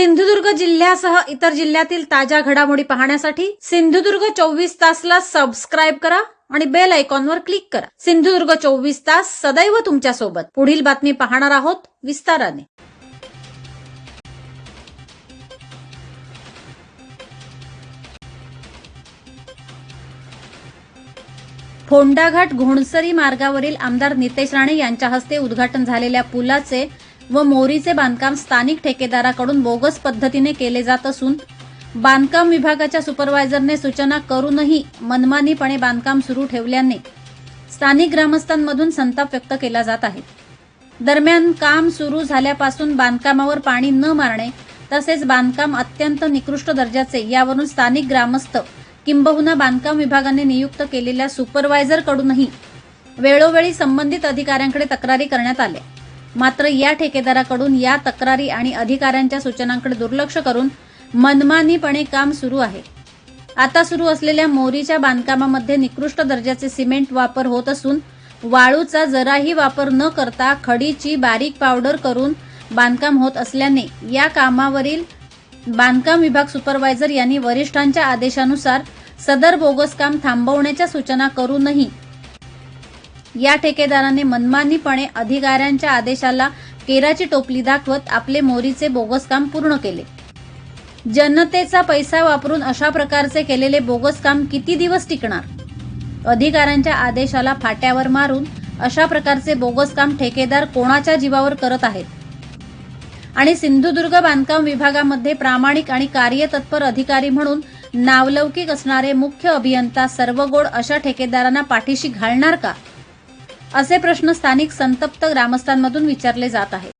सिंधुदुर्ग जिल्ह्यासह इतर जिल्ह्यातील ताज्या घडामोडी पाहण्यासाठी सिंधुदुर्ग चोवीस तासला सबस्क्राईब करा आणि बेल आयकॉनवर क्लिक करा. सिंधुदुर्ग चोवीस तास सदैव तुमच्यासोबत पुढील बातमी पाहणार आहोत विस्ताराने. फोंडाघाट घोणसरी मार्गावरील आमदार नितेश राणे यांच्या हस्ते उद्घाटन झालेल्या पुलाचे व मोरीचे बांधकाम स्थानिक ठेकेदाराकडून बोगस पद्धतीने केले जात असून बांधकाम विभागाच्या सुपरवायझरने सूचना करूनही मनमानीपणे बांधकाम सुरू ठेवल्याने स्थानिक ग्रामस्थांमधून संताप व्यक्त केला जात आहे. दरम्यान काम सुरू झाल्यापासून बांधकामावर पाणी न मारणे तसेच बांधकाम अत्यंत निकृष्ट दर्जाचे यावरून स्थानिक ग्रामस्थ किंबहुना बांधकाम विभागाने नियुक्त केलेल्या सुपरवायझरकडूनही वेळोवेळी संबंधित अधिकाऱ्यांकडे तक्रारी करण्यात आल्या. मात्र या ठेकेदाराकडून या तक्रारी आणि अधिकाऱ्यांच्या सूचनांकडे दुर्लक्ष करून मनमानीपणे काम सुरू आहे. आता सुरू असलेल्या मोरीच्या बांधकामामध्ये निकृष्ट दर्जाचे सिमेंट वापर होत असून वाळूचा जराही वापर न करता खडीची बारीक पावडर करून बांधकाम होत असल्याने या कामावरील बांधकाम विभाग सुपरवायझर यांनी वरिष्ठांच्या आदेशानुसार सदर बोगस काम थांबवण्याच्या सूचना करूनही या ठेकेदाराने मनमानीपणे अधिकाऱ्यांच्या आदेशाला केराची टोपली दाखवत आपले मोरीचे बोगस काम पूर्ण केले. जनतेचा पैसा वापरून अशा प्रकारचे केलेले बोगस काम किती दिवस टिकणार? अधिकाऱ्यांच्या आदेशाला फाट्यावर मारून अशा प्रकारचे बोगस काम ठेकेदार कोणाच्या जीवावर करत आहेत? आणि सिंधुदुर्ग बांधकाम विभागामध्ये प्रामाणिक आणि कार्यतत्पर अधिकारी म्हणून नावलौकिक असणारे मुख्य अभियंता सर्वगोड अशा ठेकेदारांना पाठीशी घालणार का? असे प्रश्न स्थानिक संतप्त ग्रामस्थांमधून विचारले जात आहेत.